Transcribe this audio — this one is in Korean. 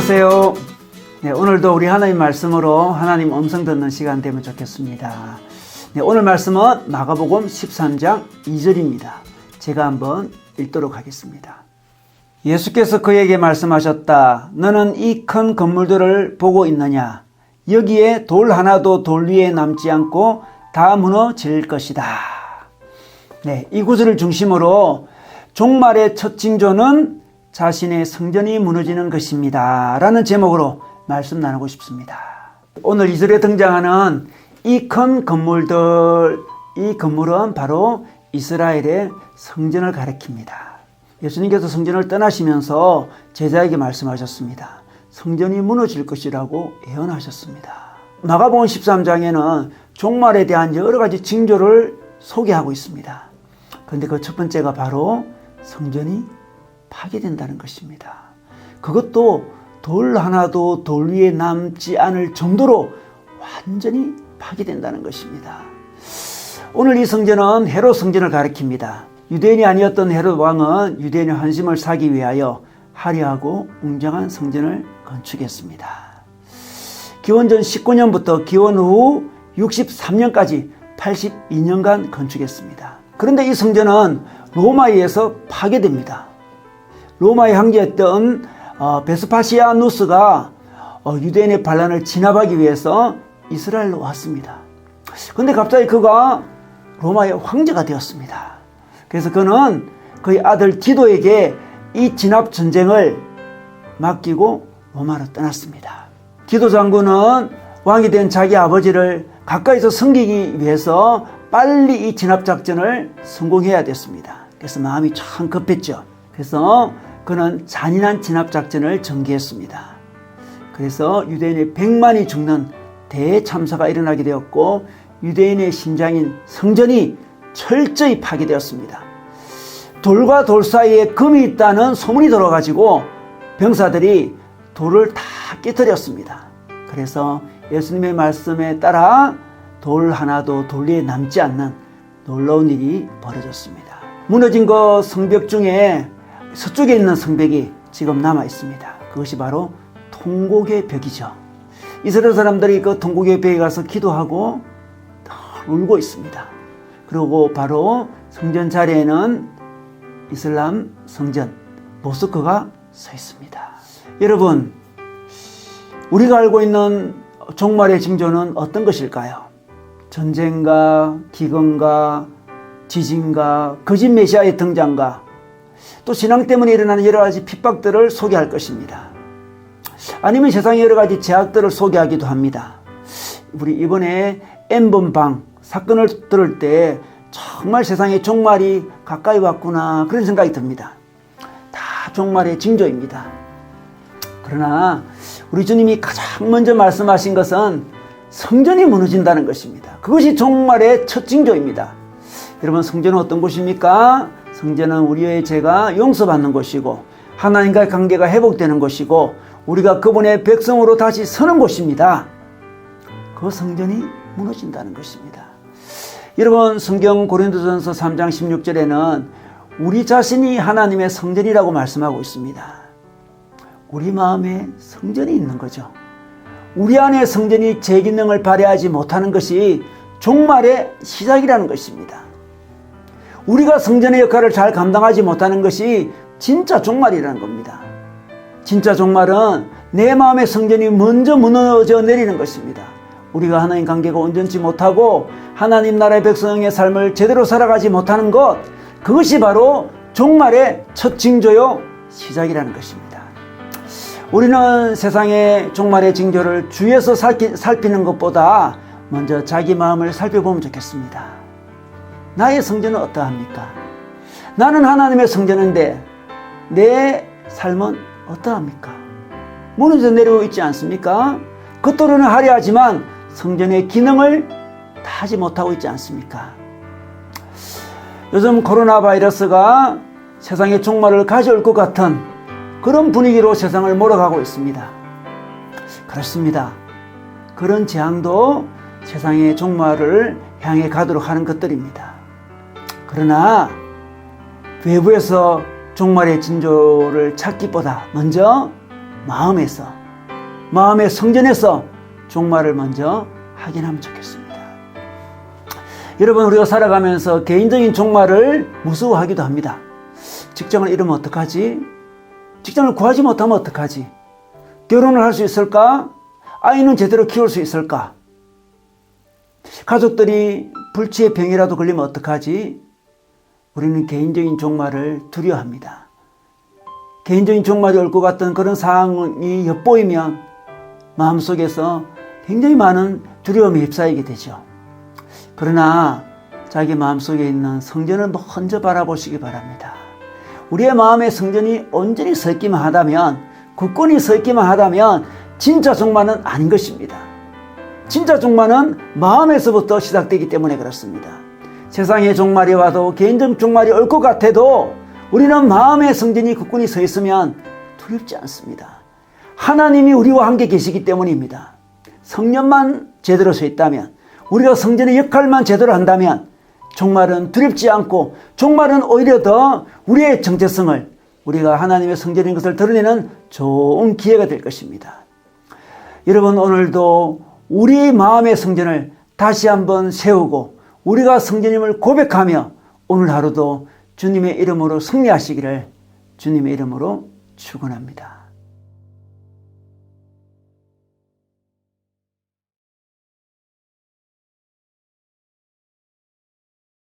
안녕하세요. 네, 오늘도 우리 하나님 말씀으로 하나님 음성 듣는 시간 되면 좋겠습니다. 네, 오늘 말씀은 마가복음 13장 2절입니다. 제가 한번 읽도록 하겠습니다. 예수께서 그에게 말씀하셨다. 너는 이 큰 건물들을 보고 있느냐? 여기에 돌 하나도 돌 위에 남지 않고 다 무너질 것이다. 네, 이 구절을 중심으로 종말의 첫 징조는 자신의 성전이 무너지는 것입니다. 라는 제목으로 말씀 나누고 싶습니다. 오늘 이절에 등장하는 이 큰 건물들, 이 건물은 바로 이스라엘의 성전을 가리킵니다. 예수님께서 성전을 떠나시면서 제자에게 말씀하셨습니다. 성전이 무너질 것이라고 예언하셨습니다. 마가복음 13장에는 종말에 대한 여러 가지 징조를 소개하고 있습니다. 그런데 그 첫 번째가 바로 성전이 파괴된다는 것입니다. 그것도 돌 하나도 돌 위에 남지 않을 정도로 완전히 파괴된다는 것입니다. 오늘 이 성전은 헤롯 성전을 가리킵니다. 유대인이 아니었던 헤롯 왕은 유대인의 환심을 사기 위하여 화려하고 웅장한 성전을 건축했습니다. 기원전 19년부터 기원 후 63년까지 82년간 건축했습니다. 그런데 이 성전은 로마에 의해서 파괴됩니다. 로마의 황제였던 어, 베스파시아누스가 어, 유대인의 반란을 진압하기 위해서 이스라엘로 왔습니다. 그런데 갑자기 그가 로마의 황제가 되었습니다. 그래서 그는 그의 아들 디도에게 이 진압 전쟁을 맡기고 로마로 떠났습니다. 디도 장군은 왕이 된 자기 아버지를 가까이서 섬기기 위해서 빨리 이 진압 작전을 성공해야 됐습니다. 그래서 마음이 참 급했죠. 그래서 그는 잔인한 진압 작전을 전개했습니다. 그래서 유대인의 100만이 죽는 대참사가 일어나게 되었고 유대인의 심장인 성전이 철저히 파괴되었습니다. 돌과 돌 사이에 금이 있다는 소문이 들어가지고 병사들이 돌을 다 깨뜨렸습니다. 그래서 예수님의 말씀에 따라 돌 하나도 돌 위에 남지 않는 놀라운 일이 벌어졌습니다. 무너진 그 성벽 중에 서쪽에 있는 성벽이 지금 남아 있습니다. 그것이 바로 통곡의 벽이죠. 이스라엘 사람들이 그 통곡의 벽에 가서 기도하고 울고 있습니다. 그리고 바로 성전 자리에는 이슬람 성전 모스크가 서 있습니다. 여러분, 우리가 알고 있는 종말의 징조는 어떤 것일까요? 전쟁과 기근과 지진과 거짓 메시아의 등장과 또 신앙 때문에 일어나는 여러 가지 핍박들을 소개할 것입니다. 아니면 세상의 여러 가지 제약들을 소개하기도 합니다. 우리 이번에 N번방 사건을 들을 때 정말 세상의 종말이 가까이 왔구나 그런 생각이 듭니다. 다 종말의 징조입니다. 그러나 우리 주님이 가장 먼저 말씀하신 것은 성전이 무너진다는 것입니다. 그것이 종말의 첫 징조입니다. 여러분 성전은 어떤 곳입니까? 성전은 우리의 죄가 용서받는 곳이고 하나님과의 관계가 회복되는 곳이고 우리가 그분의 백성으로 다시 서는 곳입니다. 그 성전이 무너진다는 것입니다. 여러분 성경 고린도전서 3장 16절에는 우리 자신이 하나님의 성전이라고 말씀하고 있습니다. 우리 마음에 성전이 있는 거죠. 우리 안에 성전이 제 기능을 발휘하지 못하는 것이 종말의 시작이라는 것입니다. 우리가 성전의 역할을 잘 감당하지 못하는 것이 진짜 종말이라는 겁니다. 진짜 종말은 내 마음의 성전이 먼저 무너져 내리는 것입니다. 우리가 하나님 관계가 온전치 못하고 하나님 나라의 백성의 삶을 제대로 살아가지 못하는 것, 그것이 바로 종말의 첫 징조요 시작이라는 것입니다. 우리는 세상의 종말의 징조를 주위에서 살피, 살피는 것보다 먼저 자기 마음을 살펴보면 좋겠습니다. 나의 성전은 어떠합니까? 나는 하나님의 성전인데 내 삶은 어떠합니까? 무너져 내려오고 있지 않습니까? 겉으로는 화려하지만 성전의 기능을 다 하지 못하고 있지 않습니까? 요즘 코로나 바이러스가 세상의 종말을 가져올 것 같은 그런 분위기로 세상을 몰아가고 있습니다. 그렇습니다. 그런 재앙도 세상의 종말을 향해 가도록 하는 것들입니다. 그러나 외부에서 종말의 진조를 찾기보다 먼저 마음에서 마음의 성전에서 종말을 먼저 확인하면 좋겠습니다. 여러분 우리가 살아가면서 개인적인 종말을 무서워하기도 합니다. 직장을 잃으면 어떡하지? 직장을 구하지 못하면 어떡하지? 결혼을 할 수 있을까? 아이는 제대로 키울 수 있을까? 가족들이 불치의 병이라도 걸리면 어떡하지? 우리는 개인적인 종말을 두려워합니다. 개인적인 종말이 올 것 같은 그런 상황이 엿보이면 마음속에서 굉장히 많은 두려움에 휩싸이게 되죠. 그러나 자기 마음속에 있는 성전을 먼저 바라보시기 바랍니다. 우리의 마음의 성전이 온전히 서 있기만 하다면, 굳건히 서 있기만 하다면, 진짜 종말은 아닌 것입니다. 진짜 종말은 마음에서부터 시작되기 때문에 그렇습니다. 세상의 종말이 와도 개인적 종말이 올 것 같아도 우리는 마음의 성전이 굳건히 서 있으면 두렵지 않습니다. 하나님이 우리와 함께 계시기 때문입니다. 성년만 제대로 서 있다면, 우리가 성전의 역할만 제대로 한다면, 종말은 두렵지 않고, 종말은 오히려 더 우리의 정체성을 우리가 하나님의 성전인 것을 드러내는 좋은 기회가 될 것입니다. 여러분, 오늘도 우리의 마음의 성전을 다시 한번 세우고, 우리가 성전임을 고백하며, 오늘 하루도 주님의 이름으로 승리하시기를 주님의 이름으로 축원합니다.